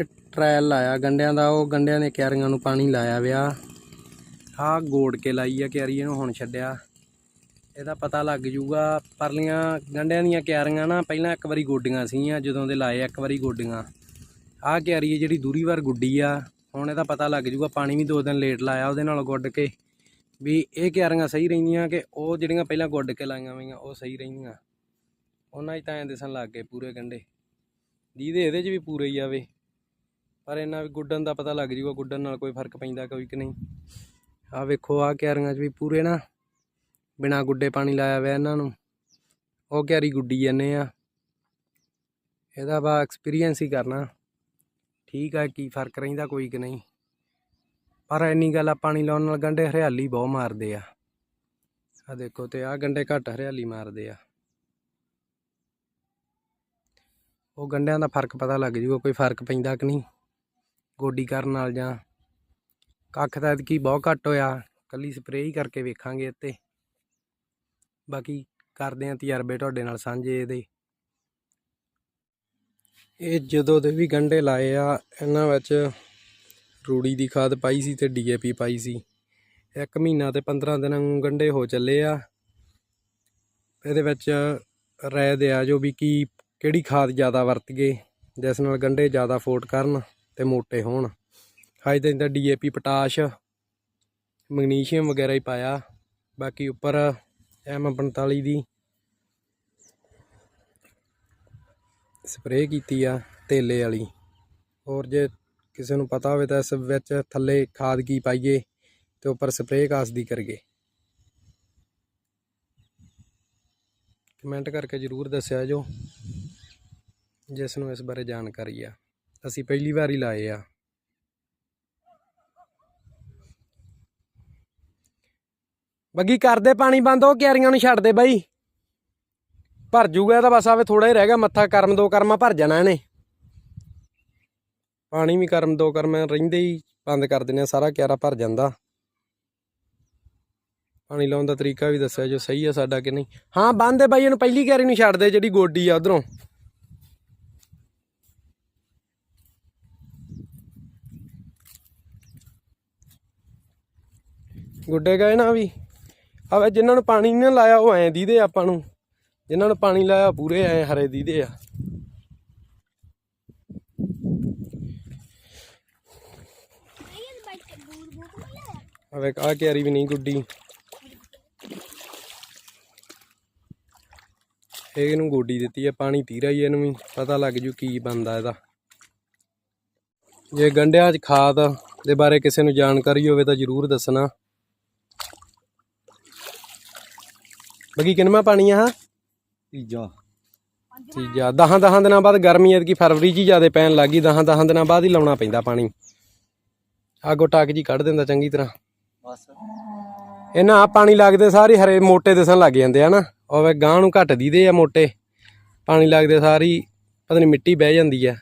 ਇਹ ਟ੍ਰਾਇਲ ਲਾਇਆ ਗੰਡਿਆਂ ਦਾ, ਉਹ ਗੰਡਿਆਂ ਦੇ ਕਿਆਰੀਆਂ ਨੂੰ ਪਾਣੀ ਲਾਇਆ ਵਿਆ। ਆਹ ਗੋੜ ਕੇ ਲਾਈ ਆ ਕਿਆਰੀ, ਇਹਨੂੰ ਹੁਣ ਛੱਡਿਆ। ਇਹਦਾ ਪਤਾ ਲੱਗ ਜੂਗਾ, ਪਰਲੀਆਂ ਗੰਡਿਆਂ ਦੀਆਂ ਕਿਆਰੀਆਂ ਨਾ, ਪਹਿਲਾਂ ਇੱਕ ਵਾਰੀ ਗੋਡੀਆਂ ਸੀਗੀਆਂ, ਜਦੋਂ ਦੇ ਲਾਏ ਇੱਕ ਵਾਰੀ ਗੋਡੀਆਂ। ਆਹ ਕਿਆਰੀ ਜਿਹੜੀ ਦੂਰੀ ਵਾਰ ਗੁੱਡੀ ਆ, ਹੁਣ ਇਹਦਾ ਪਤਾ ਲੱਗ ਜੂਗਾ, ਪਾਣੀ ਵੀ ਦੋ ਦਿਨ ਲੇਟ ਲਾਇਆ ਉਹਦੇ ਨਾਲ ਗੁੱਡ ਕੇ। ਵੀ ਇਹ ਕਿਆਰੀਆਂ ਸਹੀ ਰਹਿੰਦੀਆਂ ਕਿ ਉਹ ਜਿਹੜੀਆਂ ਪਹਿਲਾਂ ਗੁੱਡ ਕੇ ਲਾਈਆਂ ਹੋਈਆਂ, ਉਹ ਸਹੀ ਰਹਿੰਦੀਆਂ ਉਹਨਾਂ 'ਚ ਤਾਂ ਐਂ ਦਿਸਣ ਲੱਗ ਗਏ ਪੂਰੇ ਗੰਡੇ। ਦੀਦੇ ਇਹਦੇ 'ਚ ਵੀ ਪੂਰੇ ਹੀ ਆਵੇ ਪਰ ਇਹਨਾਂ ਵੀ ਗੁੱਡਣ ਦਾ ਪਤਾ ਲੱਗ ਜੂਗਾ, ਗੁੱਡਣ ਨਾਲ ਕੋਈ ਫ਼ਰਕ ਪੈਂਦਾ ਕੋਈ ਕਿ ਨਹੀਂ। ਆਹ ਵੇਖੋ, ਆਹ ਕਿਆਰੀਆਂ 'ਚ ਵੀ ਪੂਰੇ ਨਾ ਬਿਨਾ ਗੁੱਡੇ ਪਾਣੀ ਲਾਇਆ ਹੋਇਆ ਇਹਨਾਂ ਨੂੰ। ਉਹ ਕਿਆਰੀ ਗੁੱਡੀ ਜਾਂਦੇ ਆ। ਇਹਦਾ ਬਾ ਐਕਸਪੀਰੀਅੰਸ ਹੀ ਕਰਨਾ। ਠੀਕ ਆ, ਕੀ ਫ਼ਰਕ ਰਹਿੰਦਾ ਕੋਈ ਕਿ ਨਹੀਂ। ਪਰ ਇੰਨੀ ਗੱਲ ਆ, ਪਾਣੀ ਲਾਉਣ ਨਾਲ ਗੰਡੇ ਹਰਿਆਲੀ ਬਹੁਤ ਮਾਰਦੇ ਆ। ਆ ਦੇਖੋ ਤੇ ਆ ਗੰਡੇ ਘੱਟ ਹਰਿਆਲੀ ਮਾਰਦੇ ਆ। ਉਹ ਗੰਡਿਆਂ ਦਾ ਫ਼ਰਕ ਪਤਾ ਲੱਗ ਜੂਗਾ, ਕੋਈ ਫ਼ਰਕ ਪੈਂਦਾ ਕਿ ਨਹੀਂ। ਗੋਡੀ ਕਰਨ ਨਾਲ ਜਾਂ ਕੱਖ ਤਾਂ ਕੀ ਬਹੁਤ ਘੱਟ ਹੋਇਆ। ਕੱਲੀ ਸਪਰੇਅ ਹੀ ਕਰਕੇ ਵੇਖਾਂਗੇ ਇੱਥੇ। ਬਾਕੀ ਕਰਦੇ ਆਂ ਤਜਰਬੇ ਤੁਹਾਡੇ ਨਾਲ ਸਾਂਝੇ ਇਹਦੇ। ਇਹ ਜਦੋਂ ਦੇ ਵੀ ਗੰਡੇ ਲਾਏ ਆ, ਇਹਨਾਂ ਵਿੱਚ ਰੂੜੀ ਦੀ ਖਾਦ ਪਾਈ ਸੀ ਤੇ ਡੀਏਪੀ ਪਾਈ ਸੀ। ਇੱਕ ਮਹੀਨਾ ਤੇ 15 ਦਿਨਾਂ ਨੂੰ ਗੰਡੇ ਹੋ ਚੱਲੇ ਆ। ਇਹਦੇ ਵਿੱਚ ਰਾਏ ਦੇ ਆ ਜੋ ਵੀ ਕੀ, ਕਿਹੜੀ ਖਾਦ ਜ਼ਿਆਦਾ ਵਰਤ ਗਏ, ਜਿਸ ਨਾਲ ਗੰਡੇ ਜ਼ਿਆਦਾ ਫੋਟ ਕਰਨ। ਤੇ ਮੋਟੇ ਹੋਣ। ਹਾਈ ਤਾਂ ਇਹਦਾ ਡੀਏਪੀ ਪੋਟਾਸ਼, ਮੈਗਨੀਸ਼ੀਅਮ ਵਗੈਰਾ ਹੀ ਪਾਇਆ। ਬਾਕੀ ਉੱਪਰ ਐਮ 45 ਦੀ ਸਪਰੇਅ ਕੀਤੀ ਆ ਤੇਲੇ ਵਾਲੀ। ਹੋਰ ਜੇ ਕਿਸੇ ਨੂੰ ਪਤਾ ਹੋਵੇ ਤਾਂ ਇਸ ਵਿੱਚ ਥੱਲੇ ਖਾਦ ਕੀ ਪਾਈਏ ਤੇ ਉੱਪਰ ਸਪਰੇਅ ਕਾਸ ਦੀ ਕਰੀਏ। ਕਮੈਂਟ ਕਰਕੇ ਜਰੂਰ ਦੱਸਿਆ ਜੋ, ਜਿਸ ਨੂੰ ਇਸ ਬਾਰੇ ਜਾਣਕਾਰੀ ਆ। ਅਸੀਂ ਪਹਿਲੀ ਵਾਰ ਹੀ ਲਾਏ ਆ। ਬੱਗੀ ਕਰਦੇ ਪਾਣੀ ਬੰਦ ਉਹ ਕਿਆਰੀਆਂ ਨੂੰ ਛੱਡ ਦੇ ਬਾਈ। ਭਰ ਜੂਗਾ ਇਹਦਾ ਬਸ ਆਵੇ ਥੋੜਾ ਹੀ ਰਹਿ ਗਿਆ, ਮੱਥਾ ਕਰਮ ਦੋ ਕਰਮਾ ਭਰ ਜਾਣਾ ਇਹਨੇ। ਪਾਣੀ ਵੀ ਕਰਮ ਦੋ ਕਰਮ ਰਹਿੰਦੇ ਹੀ ਬੰਦ ਕਰ ਦਿੰਦੇ ਆ, ਸਾਰਾ ਕਿਆਰਾ ਭਰ ਜਾਂਦਾ। ਪਾਣੀ ਲਾਉਣ ਦਾ ਤਰੀਕਾ ਵੀ ਦੱਸਿਆ ਜੋ ਸਹੀ ਆ ਸਾਡਾ ਕਿ ਨਹੀਂ। ਹਾਂ, ਬੰਦ ਦੇ ਬਾਈ, ਇਹਨੂੰ ਪਹਿਲੀ ਕਿਆਰੀ ਨੂੰ ਛੱਡ ਦੇ ਜਿਹੜੀ ਗੋਡੀ ਆ ਉਧਰੋਂ। ਗੁੱਡੇ ਗਏ ਨਾ ਵੀ। ਆਵੇ ਜਿਨ੍ਹਾਂ ਨੂੰ ਪਾਣੀ ਨਹੀਂ ਲਾਇਆ, ਉਹ ਐਂ ਦੀਦੇ ਆਪਾਂ ਨੂੰ। ਜਿਨ੍ਹਾਂ ਨੂੰ ਪਾਣੀ ਲਾਇਆ ਪੂਰੇ ਐਂ ਹਰੇ ਦੀਦੇ ਆ। ਆਵੇ ਆ ਕਿਆਰੀ ਵੀ ਨਹੀਂ ਗੁੱਡੀ। ਇਹਨੂੰ ਗੋਡੀ ਦਿੱਤੀ ਹੈ ਪਾਣੀ ਪੀ ਰਹੀ ਇਹਨੂੰ ਵੀ, ਪਤਾ ਲੱਗ ਜੂ ਕੀ ਬੰਦਾ ਇਹਦਾ। ਜੇ ਗੰਡਿਆਂ 'ਚ ਖਾਦ ਦੇ ਬਾਰੇ ਕਿਸੇ ਨੂੰ ਜਾਣਕਾਰੀ ਹੋਵੇ ਤਾਂ ਜਰੂਰ ਦੱਸਣਾ। ਬਗੀ ਕਿੰਨਵਾਂ ਪਾਣੀ ਆ? ਤੀਜਾ। ਤੀਜਾ। ਦਹਾਂ ਦਹਾਂ ਦਿਨਾਂ ਬਾਅਦ ਗਰਮੀ ਐਤਕੀ ਫਰਵਰੀ 'ਚ ਹੀ ਜ਼ਿਆਦਾ ਪੈਣ ਲੱਗੀ ਦਹਾਂ ਦਹਾਂ ਦਿਨਾਂ ਬਾਅਦ ਹੀ ਲਾਉਣਾ ਪੈਂਦਾ ਪਾਣੀ। ਆਗੋ ਟਾਕ ਜੀ ਕੱਢ ਦਿੰਦਾ ਚੰਗੀ ਤਰ੍ਹਾਂ। ਬਸ। ਇਹਨਾਂ ਆ ਪਾਣੀ ਲੱਗਦੇ ਸਾਰੇ ਹਰੇ ਮੋਟੇ ਦਿਸਣ ਲੱਗ ਜਾਂਦੇ ਆ ਨਾ। ਉਹ ਵੇ ਗਾਂ ਨੂੰ ਘੱਟ ਦੀਦੇ ਆ ਮੋਟੇ। ਪਾਣੀ ਲੱਗਦੇ ਸਾਰੀ ਪਤਾ ਨਹੀਂ ਮਿੱਟੀ ਬਹਿ ਜਾਂਦੀ ਆ।